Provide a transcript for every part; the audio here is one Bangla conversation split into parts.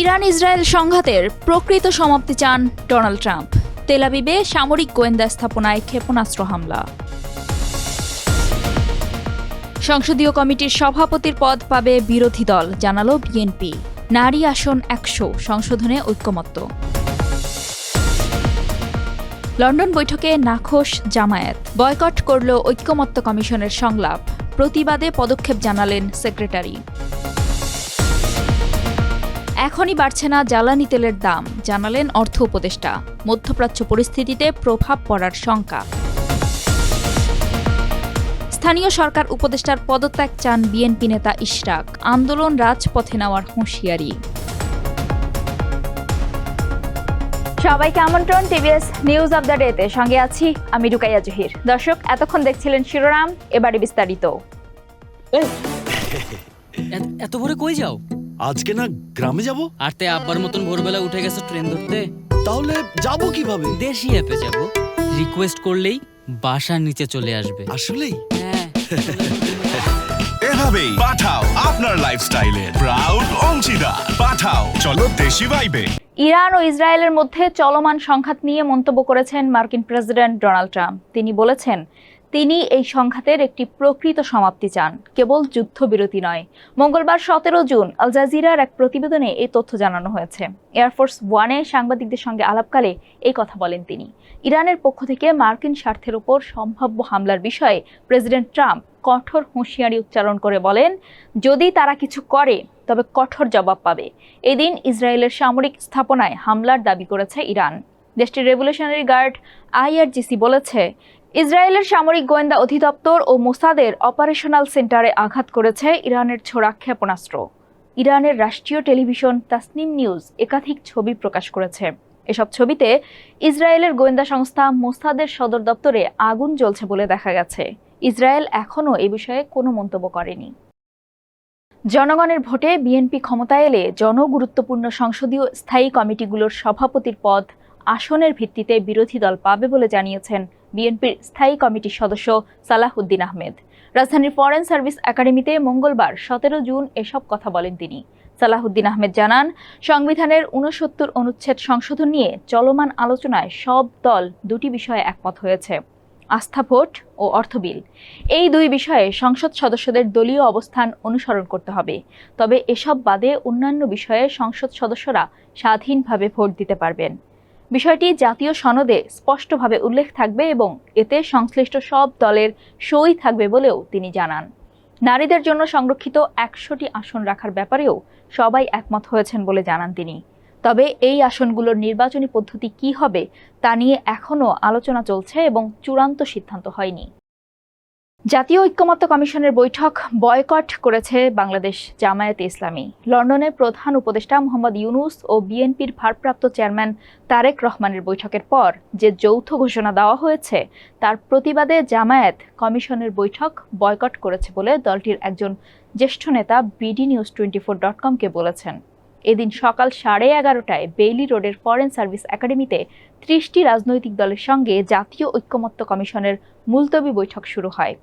ইরান ইসরায়েল সংঘাতের প্রকৃত সমাপ্তি চান ডোনাল্ড ট্রাম্প। তেলাবিবে সামরিক গোয়েন্দা স্থাপনায় ক্ষেপণাস্ত্র হামলা। সংসদীয় কমিটির সভাপতির পদ পাবে বিরোধী দল, জানালো বিএনপি। নারী আসন একশো, সংশোধনে ঐক্যমত্য। লন্ডন বৈঠকে নাখোশ জামায়াত। বয়কট করল ঐক্যমত্য কমিশনের সংলাপ। প্রতিবাদে পদক্ষেপ জানালেন সেক্রেটারি। এখনই বাড়ছে না জ্বালানি তেলের দাম জানালেন অর্থ উপদেষ্টা। মধ্যপ্রাচ্য পরিস্থিতিতে প্রভাব পড়ার শঙ্কা। স্থানীয় সরকার উপদেষ্টার পদত্যাগ চান বিএনপি নেতা ইশরাক। আন্দোলন রাজপথে নেওয়ার হুঁশিয়ারি। সবাইকে আমন্ত্রণ টিভিএস নিউজ অব দ্য ডেতে। সঙ্গে আছি আমি রুকাইয়া জহির। দর্শক এতক্ষণ দেখছিলেন শিরোনাম এবারে বিস্তারিত। এত- এত ভোরে কই যাও? আজকে না গ্রামে যাব? আর তে আব্বার মতন ভোরবেলা উঠে গেছে ট্রেন ধরতে? তাহলে যাব কীভাবে? দেশি অ্যাপে যাব। রিকোয়েস্ট করলেই বাসার নিচে চলে আসবে। আসলেই? হ্যাঁ। এভাবেই পাঠাও আপনার লাইফস্টাইলে প্রাউড অংশীদার। পাঠাও চলো দেশি ভাইবে ইরান ও ইসরায়েলের মধ্যে চলমান সংঘাত নিয়ে মন্তব্য করেছেন মার্কিন প্রেসিডেন্ট ডোনাল্ড ট্রাম্প। তিনি বলেছেন তিনি এই সংঘাতের একটি প্রকৃত সমাপ্তি চান, কেবল যুদ্ধবিরতি নয়। মঙ্গলবার সতেরো জুন আল জাজিরার এক প্রতিবেদনে এই তথ্য জানানো হয়েছে। এয়ারফোর্স ওয়ানে সাংবাদিকদের সঙ্গে আলাপকালে এই কথা বলেন তিনি। ইরানের পক্ষ থেকে মার্কিন স্বার্থের উপর সম্ভাব্য হামলার বিষয়ে প্রেসিডেন্ট ট্রাম্প কঠোর হুঁশিয়ারি উচ্চারণ করে বলেন, যদি তারা কিছু করে, তবে কঠোর জবাব পাবে। এদিন ইসরায়েলের সামরিক স্থাপনায় হামলার দাবি করেছে ইরান। দেশটির রেভলিউশনারি গার্ড আইআরজিসি বলেছে ইসরায়েলের সামরিক গোয়েন্দা অধিদপ্তর ও মোসাদের অপারেশনাল সেন্টারে আঘাত করেছে ইরানের ছোড়া ক্ষেপণাস্ত্র। ইরানের রাষ্ট্রীয় টেলিভিশন তাসনিম নিউজ একাধিক ছবি প্রকাশ করেছে। এসব ছবিতে ইসরায়েলের গোয়েন্দা সংস্থা মোসাদের সদর দপ্তরে আগুন জ্বলছে বলে দেখা গেছে। ইসরায়েল এখনও এ বিষয়ে কোনো মন্তব্য করেনি। জনগণের ভোটে বিএনপি ক্ষমতায় এলে জনগুরুত্বপূর্ণ সংসদীয় স্থায়ী কমিটিগুলোর সভাপতির পদ আসনের ভিত্তিতে বিরোধী দল পাবে বলে জানিয়েছেন বিএনপির স্থায়ী কমিটির সদস্য সালাহ উদ্দিন আহমেদ। রাজধানীর ফরেন সার্ভিস একাডেমিতে মঙ্গলবার সতেরো জুন এসব কথা বলেন তিনি। সালাহুদ্দিন আহমেদ জানান, সংবিধানের উনসত্তর অনুচ্ছেদ সংশোধন নিয়ে চলমান আলোচনায় সব দল দুটি বিষয়ে একমত হয়েছে, আস্থা ভোট ও অর্থ বিল। এই দুই বিষয়ে সংসদ সদস্যদের দলীয় অবস্থান অনুসরণ করতে হবে। তবে এসব বাদে অন্যান্য বিষয়ে সংসদ সদস্যরা স্বাধীনভাবে ভোট দিতে পারবেন। বিষয়টি জাতীয় সনদে স্পষ্টভাবে উল্লেখ থাকবে এবং এতে সংশ্লিষ্ট সব দলের সই থাকবে বলেও তিনি জানান। নারীদের জন্য সংরক্ষিত একশোটি আসন রাখার ব্যাপারেও সবাই একমত হয়েছেন বলে জানান তিনি। তবে এই আসনগুলোর নির্বাচনী পদ্ধতি কি হবে তা নিয়ে এখনও আলোচনা চলছে এবং চূড়ান্ত সিদ্ধান্ত হয়নি। জাতীয় ঐক্যমত্য কমিশনের বৈঠক বয়কট করেছে বাংলাদেশ জামায়াতে ইসলামী। লন্ডনে প্রধান উপদেষ্টা মোহাম্মদ ইউনুস ও বিএনপির ভারপ্রাপ্ত চেয়ারম্যান তারেক রহমানের বৈঠকের পর যে যৌথ ঘোষণা দেওয়া হয়েছে, তার প্রতিবাদে জামায়াত কমিশনের বৈঠক বয়কট করেছে বলে দলটির একজন জ্যেষ্ঠ নেতা BD news twenty four dot কমকে বলেছেন। এদিন সকাল সাড়ে এগারোটায় বেইলি রোডের ফরেন সার্ভিস একাডেমিতে ত্রিশটি রাজনৈতিক দলের সঙ্গে জাতীয় ঐক্যমত্য কমিশনের মুলতবি বৈঠক শুরু হয়।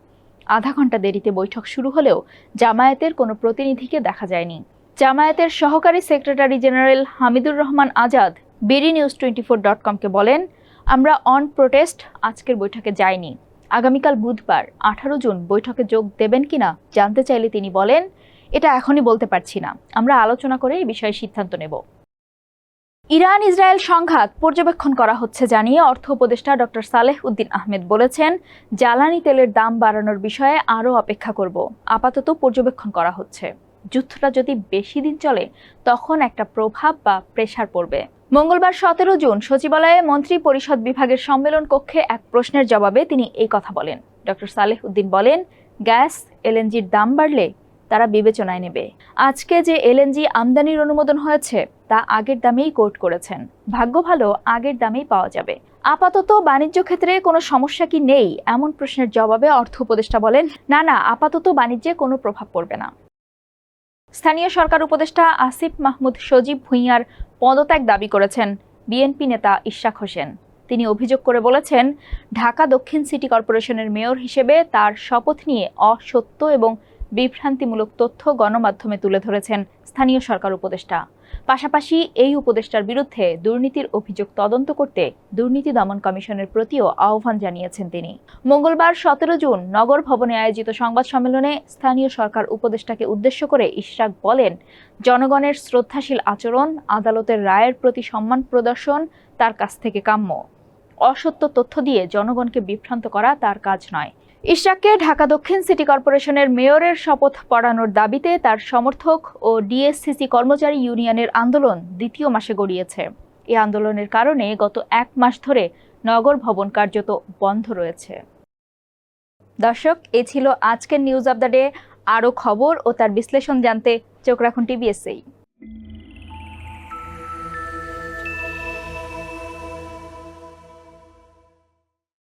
আধা ঘণ্টা দেরিতে বৈঠক শুরু হলেও জামায়াতের কোনো প্রতিনিধিকে দেখা যায়নি। জামায়াতের সহকারী secretary general Hamidur Rahman Azad BD news twenty four dot কমকে বলেন, আমরা অন প্রোটেস্ট আজকের বৈঠকে যাইনি। আগামীকাল বুধবার আঠারো জুন বৈঠকে যোগ দেবেন কিনা জানতে চাইলে তিনি বলেন, এটা এখনই বলতে পারছি না। আমরা আলোচনা করে এই বিষয়ে সিদ্ধান্ত নেব। ইরান ইসরায়েল সংঘাত পর্যবেক্ষণ করা হচ্ছে জানিয়ে অর্থ উপদেষ্টা ডক্টর সালেহ উদ্দিন আহমেদ বলেছেন, জ্বালানি তেলের দাম বাড়ানোর বিষয়ে আরও অপেক্ষা করব। আপাতত পর্যবেক্ষণ করা হচ্ছে। যুদ্ধটা যদি বেশি দিন চলে, তখন একটা প্রভাব বা প্রেসার পড়বে। মঙ্গলবার সতেরো জুন সচিবালয়ে মন্ত্রী পরিষদ বিভাগের সম্মেলন কক্ষে এক প্রশ্নের জবাবে তিনি এই কথা বলেন। ডক্টর সালেহ উদ্দিন বলেন, গ্যাস, এলএনজির দাম বাড়লে তারা বিবেচনায় নেবে। আজকে যে এলএনজি আমদানির অনুমোদন হয়েছে, তা আগের দামেই কোট করেছেন। ভাগ্য ভালো, আগের দামেই পাওয়া যাবে। আপাতত বাণিজ্য ক্ষেত্রে কোনো সমস্যা কি নেই? এমন প্রশ্নের জবাবে অর্থ উপদেষ্টা বলেন, না না, আপাতত বাণিজ্যে কোনো প্রভাব পড়বে না। স্থানীয় সরকার উপদেষ্টা আসিফ মাহমুদ সজীব ভুঁইয়ার পদত্যাগ দাবি করেছেন বিএনপি নেতা ইশরাক হোসেন। তিনি অভিযোগ করে বলেছেন, ঢাকা দক্ষিণ সিটি কর্পোরেশনের মেয়র হিসেবে তার শপথ নিয়ে অসত্য এবং বিভ্রান্তিমূলক তথ্য গণমাধ্যমে তুলে ধরেছেন স্থানীয় সরকার উপদেষ্টা। পাশাপাশি এই উপদেষ্টার বিরুদ্ধে দুর্নীতির অভিযোগ তদন্ত করতে দুর্নীতি দমন কমিশনের প্রতিও আহ্বান জানিয়েছেন তিনি। মঙ্গলবার সতেরো জুন নগর ভবনে আয়োজিত সংবাদ সম্মেলনে স্থানীয় সরকার উপদেষ্টাকে উদ্দেশ্য করে ইশরাক বলেন, জনগণের শ্রদ্ধাশীল আচরণ, আদালতের রায়ের প্রতি সম্মান প্রদর্শন তার কাছ থেকে কাম্য। অসত্য তথ্য দিয়ে জনগণকে বিভ্রান্ত করা তার কাজ নয়। ইশরাককে ঢাকা দক্ষিণ সিটি কর্পোরেশনের মেয়রের শপথ পড়ানোর দাবিতে তার সমর্থক ও ডিএসসিসি কর্মচারী ইউনিয়নের আন্দোলন দ্বিতীয় মাসে গড়িয়েছে। এই আন্দোলনের কারণে গত এক মাস ধরে নগর ভবন কার্যত বন্ধ রয়েছে। দর্শক, এ ছিল আজকের নিউজ অব দ্য ডে আরও খবর ও তার বিশ্লেষণ জানতে চোখ রাখুন টিবিএসএই